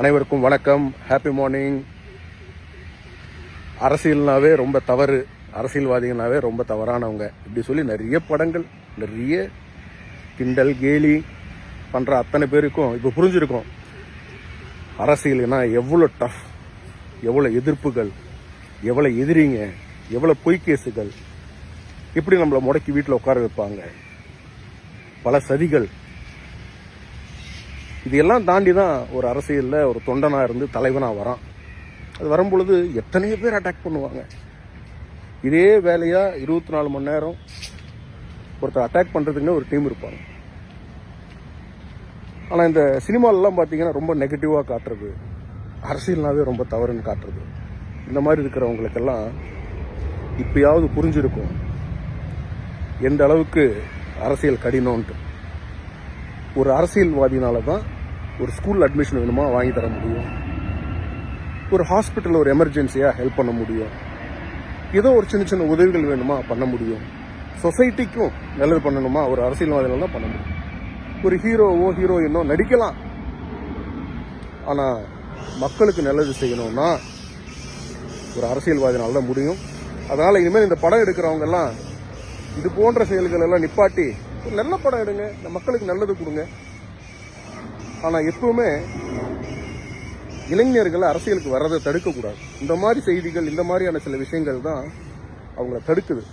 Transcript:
அனைவருக்கும் வணக்கம். Happy morning அரசியல்னாவே ரொம்ப தவறு. அரசியல்வாதிகள்னாவே ரொம்ப தவறானவங்க. இப்படி சொல்லி நிறைய படங்கள் நிறைய கிண்டல் கேலி பண்ணுற அத்தனை பேருக்கும் இப்போ புரிஞ்சிருக்கும். அரசியல்னா எவ்வளோ டஃப் எவ்வளோ எதிர்ப்புகள் எவ்வளோ எதிரிங்க எவ்வளோ பொய் கேஸுகள் எப்படி நம்மளை முடக்கி வீட்டில் உட்கார வைப்பாங்க. பல சதிகள் இதையெல்லாம் தாண்டி தான் ஒரு அரசியலில் ஒரு தொண்டனாக இருந்து தலைவனாக வரான். அது வரும்பொழுது எத்தனையோ பேர் அட்டாக் பண்ணுவாங்க. இதே வேலையாக இருபத்தி நாலு மணி நேரம் ஒருத்தர் அட்டாக் பண்ணுறதுக்குன்னு ஒரு டீம் இருப்பாங்க. ஆனால் இந்த சினிமாலெலாம் பார்த்தீங்கன்னா ரொம்ப நெகட்டிவாக காட்டுறது அரசியல்னாவே ரொம்ப தவறுன்னு காட்டுறது. இந்த மாதிரி இருக்கிறவங்களுக்கெல்லாம் இப்பயாவது புரிஞ்சிருக்கும் எந்த அளவுக்கு அரசியல் கடினம்ன்ட்டு. ஒரு அரசியல்வாதினால தான் ஒரு ஸ்கூலில் அட்மிஷன் வேணுமா? வாங்கி தர முடியும். ஒரு ஹாஸ்பிட்டலில் ஒரு எமர்ஜென்சியாக ஹெல்ப் பண்ண முடியும். ஏதோ ஒரு சின்ன சின்ன உதவிகள் வேணுமா? பண்ண முடியும். சொசைட்டிக்கும் நல்லது பண்ணணுமா? ஒரு அரசியல்வாதிகள் தான் பண்ண முடியும். ஒரு ஹீரோவோ ஹீரோயினோ நடிக்கலாம். ஆனால் மக்களுக்கு நல்லது செய்யணும்னா ஒரு அரசியல்வாதினால தான் முடியும். அதனால் இனிமேல் இந்த படம் எடுக்கிறவங்கெல்லாம் இது போன்ற செயல்கள் எல்லாம் நிப்பாட்டி ஒரு நல்ல படம் எடுங்க. இந்த மக்களுக்கு நல்லது கொடுங்க. ஆனால் எப்பவுமே இளைஞர்கள் அரசியலுக்கு வர்றதை தடுக்கக்கூடாது. இந்த மாதிரி செய்திகள் இந்த மாதிரியான சில விஷயங்கள் தான் அவங்கள தடுக்குது.